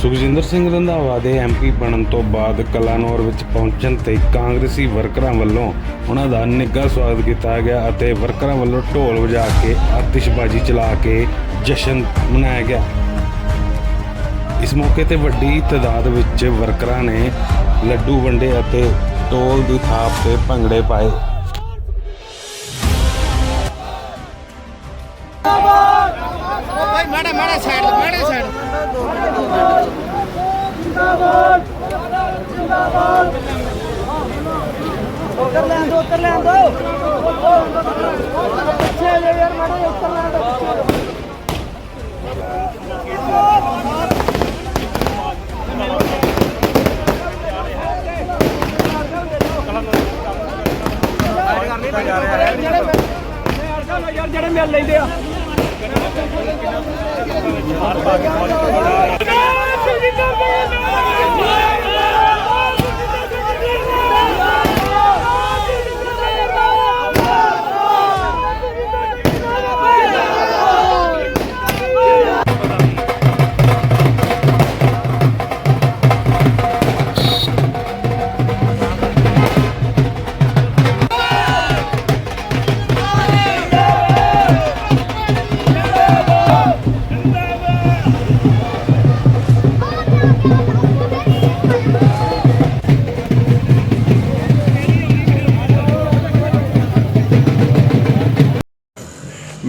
ਸੁਖਜਿੰਦਰ ਸਿੰਘ ਰੰਧਾਵਾ ਦੇ ਐਮਪੀ ਬਣਨ ਤੋਂ ਬਾਅਦ ਕਲਾਨੌਰ ਵਿੱਚ ਪਹੁੰਚਣ ਤੇ ਕਾਂਗਰਸੀ ਵਰਕਰਾਂ ਵੱਲੋਂ ਉਹਨਾਂ ਦਾ ਨਿੱਘਾ ਸਵਾਗਤ ਕੀਤਾ ਗਿਆ ਅਤੇ ਵਰਕਰਾਂ ਵੱਲੋਂ ਢੋਲ ਵਜਾ ਕੇ, ਆਤਿਸ਼ਬਾਜ਼ੀ ਚਲਾ ਕੇ ਜਸ਼ਨ ਮਨਾਇਆ ਗਿਆ। ਇਸ ਮੌਕੇ ਤੇ ਵੱਡੀ ਤਾਦਾਦ ਵਿੱਚ ਵਰਕਰਾਂ ਨੇ ਲੱਡੂ ਵੰਡੇ ਅਤੇ ਢੋਲ ਦੀ ਥਾਪ ਤੇ ਭੰਗੜੇ ਪਾਏ। ਭਾਈ ਮਾੜਾ ਮਾੜਾ ਸਾਈਡ ਮਾੜਾ ਸਾਈਡ ਉੱਤਰ ਲੈਣ ਦੋ ਉੱਤਰ ਲੈਣ ਦੋ ਪਿੱਛੇ ਆ ਯਾਰ ਮਾੜਾ ਉੱਤਰ ਲੈਣ ਦੋ ਜਿਹੜੇ ਮਿਲ ਲੈਂਦੇ ਆ।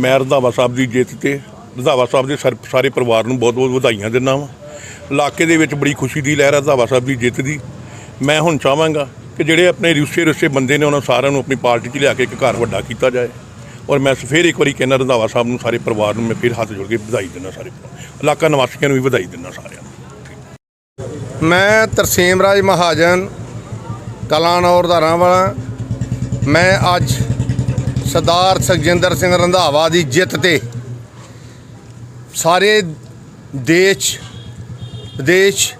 ਮੈਂ ਰੰਧਾਵਾ ਸਾਹਿਬ ਦੀ ਜਿੱਤ ਤੇ ਰੰਧਾਵਾ ਸਾਹਿਬ ਦੇ ਸਰ- ਸਾਰੇ ਪਰਿਵਾਰ ਨੂੰ ਬਹੁਤ-ਬਹੁਤ ਵਧਾਈਆਂ ਦਿੰਦਾ ਵਾਂ। ਇਲਾਕੇ ਦੇ ਵਿੱਚ ਬੜੀ ਖੁਸ਼ੀ ਦੀ ਲਹਿਰ ਹੈ ਰੰਧਾਵਾ ਸਾਹਿਬ ਦੀ ਜਿੱਤ ਦੀ। ਮੈਂ ਹੁਣ ਚਾਹਾਂਗਾ ਕਿ ਜਿਹੜੇ ਆਪਣੇ ਰੁੱਸੇ ਰੁੱਸੇ ਬੰਦੇ ਨੇ ਉਹਨਾਂ ਸਾਰਿਆਂ ਨੂੰ ਆਪਣੀ ਪਾਰਟੀ 'ਚ ਲਿਆ ਕੇ ਇੱਕ ਘਰ ਵੱਡਾ ਕੀਤਾ ਜਾਏ। ਔਰ ਮੈਂ ਫਿਰ ਇੱਕ ਵਾਰੀ ਕਹਿੰਦਾ ਰੰਧਾਵਾ ਸਾਹਿਬ ਨੂੰ ਸਾਰੇ ਪਰਿਵਾਰ ਨੂੰ ਮੈਂ ਫਿਰ ਹੱਥ ਜੋੜ ਕੇ ਵਧਾਈ ਦਿੰਦਾ ਸਾਰੇ ਇਲਾਕਾ ਨਿਵਾਸੀਆਂ ਨੂੰ ਵੀ ਵਧਾਈ ਦਿੰਦਾ ਸਾਰਿਆਂ ਨੂੰ। ਮੈਂ ਤਰਸੇਮ ਰਾਜ ਮਹਾਜਨ ਕਲਾਨੌਰ ਦਾ ਰਹਿਣ ਵਾਲਾ। ਮੈਂ ਅੱਜ ਸਰਦਾਰ ਸੁਖਜਿੰਦਰ ਸਿੰਘ ਰੰਧਾਵਾ ਦੀ ਜਿੱਤ ਤੇ ਸਾਰੇ ਦੇਸ਼, ਵਿਦੇਸ਼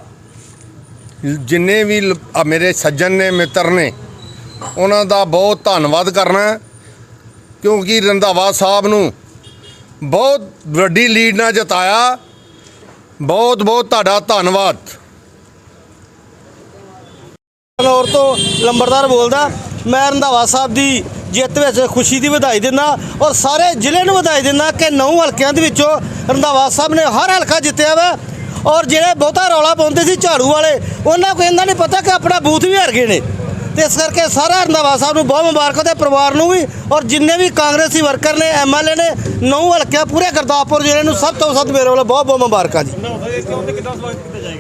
ਜਿੰਨੇ ਵੀ ਮੇਰੇ ਸੱਜਣ ਨੇ, ਮਿੱਤਰ ਨੇ, ਉਹਨਾਂ ਦਾ ਬਹੁਤ ਧੰਨਵਾਦ ਕਰਨਾ ਕਿਉਂਕਿ ਰੰਧਾਵਾ ਸਾਹਿਬ ਨੂੰ ਬਹੁਤ ਵੱਡੀ ਲੀਡ ਨਾਲ ਜਿਤਾਇਆ। ਬਹੁਤ ਬਹੁਤ ਤੁਹਾਡਾ ਧੰਨਵਾਦ। ਕਨੌਰ ਤੋਂ ਲੰਬਰਦਾਰ ਬੋਲਦਾ, ਮੈਂ ਰੰਧਾਵਾ ਸਾਹਿਬ ਦੀ ਜਿੱਤ ਵਿੱਚ ਖੁਸ਼ੀ ਦੀ ਵਧਾਈ ਦਿੰਦਾ ਔਰ ਸਾਰੇ ਜ਼ਿਲ੍ਹੇ ਨੂੰ ਵਧਾਈ ਦਿੰਦਾ ਕਿ ਨੌ ਹਲਕਿਆਂ ਦੇ ਵਿੱਚੋਂ ਰੰਧਾਵਾ ਸਾਹਿਬ ਨੇ ਹਰ ਹਲਕਾ ਜਿੱਤਿਆ ਵਾ ਔਰ ਜਿਹੜੇ ਬਹੁਤਾ ਰੌਲਾ ਪਾਉਂਦੇ ਸੀ ਝਾੜੂ ਵਾਲੇ, ਉਹਨਾਂ ਕੋਈ ਇਹਨਾਂ ਨਹੀਂ ਪਤਾ ਕਿ ਆਪਣਾ ਬੂਥ ਵੀ ਹਰ ਗਏ ਨੇ। ਤੇ ਇਸ ਕਰਕੇ ਸਾਰਾ ਰੰਧਾਵਾ ਸਾਹਿਬ ਨੂੰ ਬਹੁਤ ਮੁਬਾਰਕ ਤੇ ਪਰਿਵਾਰ ਨੂੰ ਵੀ ਔਰ ਜਿੰਨੇ ਵੀ ਕਾਂਗਰਸੀ ਵਰਕਰ ਨੇ ਐਮਐਲਏ ਨੇ, ਨੌ ਹਲਕਿਆਂ ਪੂਰੇ ਗੁਰਦਾਸਪੁਰ ਜ਼ਿਲ੍ਹੇ ਨੂੰ ਸਭ ਤੋਂ ਸਭ ਮੇਰੇ ਵੱਲੋਂ ਬਹੁਤ ਬਹੁਤ ਮੁਬਾਰਕਾਂ ਜੀ।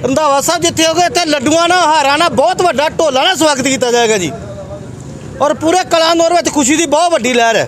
ਰੰਧਾਵਾ ਸਾਹਿਬ ਜਿੱਥੇ ਹੋਗੇ, ਇੱਥੇ ਲੱਡੂਆਂ ਨਾਲ ਹਾਰਾਂ ਨਾਲ ਬਹੁਤ ਵੱਡਾ ਢੋਲਾ ਨਾਲ ਸਵਾਗਤ ਕੀਤਾ ਜਾਏਗਾ ਜੀ। ਔਰ ਪੂਰੇ ਕਲਾਨੌਰ ਵਿੱਚ ਖੁਸ਼ੀ ਦੀ ਬਹੁਤ ਵੱਡੀ ਲਹਿਰ ਹੈ।